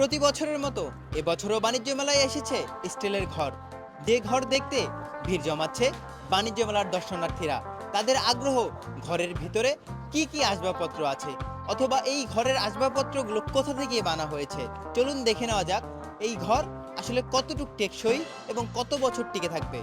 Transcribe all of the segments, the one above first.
প্রতি বছরের মতো এবছরও বাণিজ্য মেলায় এসেছে স্টিলের ঘর। যে ঘর দেখতে ভিড় জমাচ্ছে বাণিজ্য মেলার দর্শনার্থীরা। তাদের আগ্রহ, ঘরের ভিতরে কি কি আসবাবপত্র আছে? অথবা এই ঘরের আসবাবপত্রগুলো কোথা থেকে বানা হয়েছে? চলুন দেখে নেওয়া যাক, এই ঘর আসলে কতটুক টেকসই এবং কত বছর টিকে থাকবে?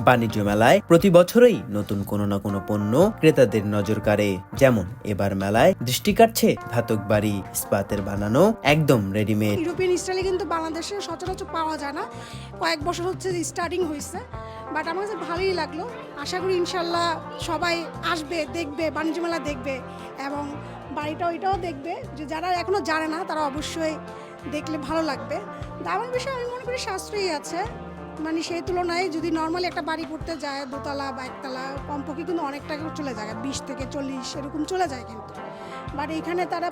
বাণিজ্য মেলায় প্রতি বছরই নতুন কোনো না কোনো পণ্য ক্রেতাদের নজর কাড়ে। যেমন, এবার মেলায় দৃষ্টি কাটছে ধাতক বাড়ি, ইস্পাতের বানানো একদম রেডিমেড ইউরোপিয়ান স্টাইলে কিন্তু বাংলাদেশে সচরাচর পাওয়া যায় না। কয়েক বছর হচ্ছে স্টার্টিং হয়েছে বাট আমার কাছে ভালোই লাগল। আশা করি ইনশাল্লাহ সবাই আসবে, দেখবে, বাণিজ্য মেলা দেখবে এবং বাড়িটা ওইটাও দেখবে যে যারা এখনও জানে না, তারা অবশ্যই দেখলে ভালো লাগবে। দামের বিষয়ে আমি মনে করি সাশ্রয়ী আছে। মানে সেই তুলনায় যদি নর্মালি একটা বাড়ি করতে যায় দোতলা বা একতলা কমপক্ষে কিন্তু অনেক টাকা চলে যায় বিশ থেকে চল্লিশ এরকম চলে যায় কিন্তু। বাট এখানে তারা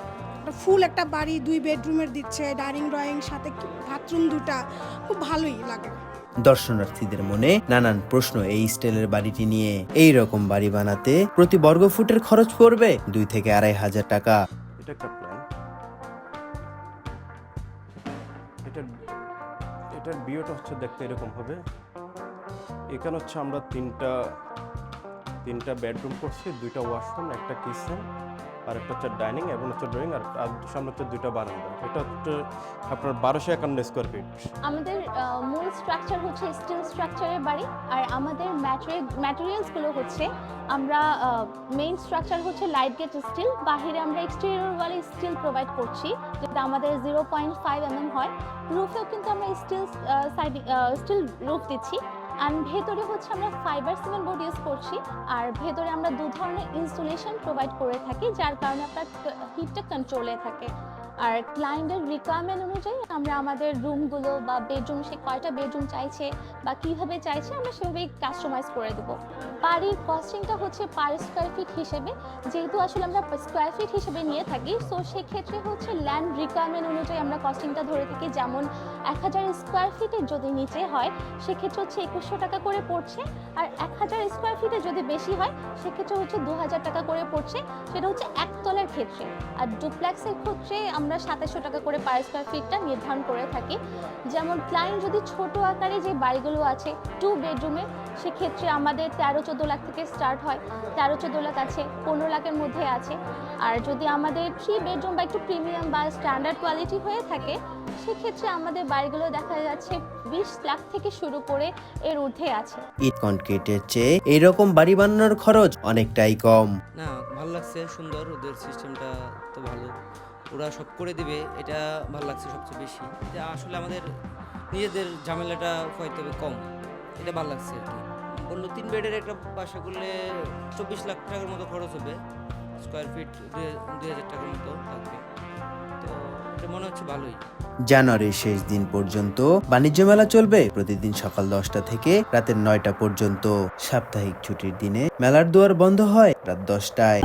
ফুল একটা বাড়ি দুই বেডরুমের দিচ্ছে ডাইনিং ড্রয়িং সাথে বাথরুম দুটা খুব ভালোই লাগে। দর্শনার্থীদের মনে নানান প্রশ্ন এই স্টাইলের বাড়িটি নিয়ে। এই রকম বাড়ি বানাতে প্রতি বর্গ ফুটের খরচ পড়বে দুই থেকে আড়াই হাজার টাকা। এটা একটা প্ল্যান এটার এটার বিয়েটা হচ্ছে দেখতে এরকম হবে। এখানে হচ্ছে আমরা তিনটা তিনটা বেডরুম করছি, দুইটা ওয়াশরুম একটা কিচেন আর একটা হচ্ছে ডাইনিং এবং হচ্ছে ড্রয়িং আর সামনে হচ্ছে দুইটা বারান্দা। এটা হচ্ছে আপনার বারোশো একান্ন স্কোয়ার ফিট আমাদের মূল স্ট্রাকচার হচ্ছে স্টিল স্ট্রাকচারের বাড়ি আর আমাদের ম্যাটেরিয়ালসগুলো হচ্ছে আমরা মেইন স্ট্রাকচার হচ্ছে লাইট গেট স্টিল বাহিরে আমরা এক্সটেরিয়র ওয়ালে স্টিল প্রোভাইড করছি, যেটা আমাদের জিরো পয়েন্ট ফাইভ এমএম হয়। রুফেও কিন্তু আমরা স্টিল সাইড স্টিল রুফ দিচ্ছি। অ্যান্ড ভেতরে হচ্ছে আমরা ফাইবার সিমেন্ট বোর্ড ইউজ করছি। আর ভেতরে আমরা দু ধরনের ইনসুলেশন প্রোভাইড করে থাকি, যার কারণে আপনার হিটটা কন্ট্রোলে থাকে। আর ক্লায়েন্টের রিকোয়ারমেন্ট অনুযায়ী আমরা আমাদের রুমগুলো বা বেডরুম সে কয়টা বেডরুম চাইছে বা কীভাবে চাইছে আমরা সেভাবেই কাস্টমাইজ করে দেবো। বাড়ির কস্টিংটা হচ্ছে পার স্কোয়ার ফিট হিসেবে, যেহেতু আসলে আমরা স্কোয়ার ফিট হিসেবে নিয়ে থাকি সো সেক্ষেত্রে হচ্ছে ল্যান্ড রিকোয়ারমেন্ট অনুযায়ী আমরা কস্টিংটা ধরে থাকি। যেমন এক হাজার স্কোয়ার ফিটের যদি নিচে হয়, সেক্ষেত্রে হচ্ছে একুশশো টাকা করে পড়ছে। আর এক হাজার স্কোয়ার ফিটে যদি বেশি হয়, সেক্ষেত্রে হচ্ছে দু হাজার টাকা করে পড়ছে। সেটা হচ্ছে একতলার ক্ষেত্রে। আর ডুপ্লেক্সের ক্ষেত্রে আমরা সাতাশশো টাকা করে পার স্কোয়ার ফিটটা নির্ধারণ করে থাকি। যেমন ক্লায়েন্ট যদি ছোট আকারে যে বাড়িগুলো আছে টু বেডরুমে সেক্ষেত্রে আমাদের তেরো চোদ্দ লাখ থেকে স্টার্ট হয়। তেরো চোদ্দ লাখ আছে পনেরো লাখের মধ্যে আছে। আর যদি আমাদের থ্রি বেডরুম বা একটু প্রিমিয়াম বা স্ট্যান্ডার্ড কোয়ালিটি হয়ে থাকে সেক্ষেত্রে আমাদের বাড়িগুলো দেখা যাচ্ছে বিশ লাখ থেকে শুরু করে এর ঊর্ধ্বে আছে। ইট কনক্রিটের চেয়ে এইরকম বাড়ি বানানোর খরচ অনেকটাই কম। না ভালো লাগছে সুন্দর ওদের সিস্টেমটা তো ভালো। ওরা সব করে দিবে, এটা ভালো লাগছে সবচেয়ে বেশি। আসলে আমাদের নিজেদের ঝামেলাটা হয়তো কম, এটা ভালো লাগছে আর কি। বলল তিন বেডের একটা বাসা করলে চব্বিশ লাখ টাকার মতো খরচ হবে স্কোয়ার ফিট দুই হাজার টাকার মতো থাকবে। তো এটা মনে হচ্ছে ভালোই। জানুয়ারির শেষ দিন পর্যন্ত বাণিজ্য মেলা চলবে, প্রতিদিন সকাল দশটা থেকে রাতের নয়টা পর্যন্ত। সাপ্তাহিক ছুটির দিনে মেলার দুয়ার বন্ধ হয় রাত দশটায়।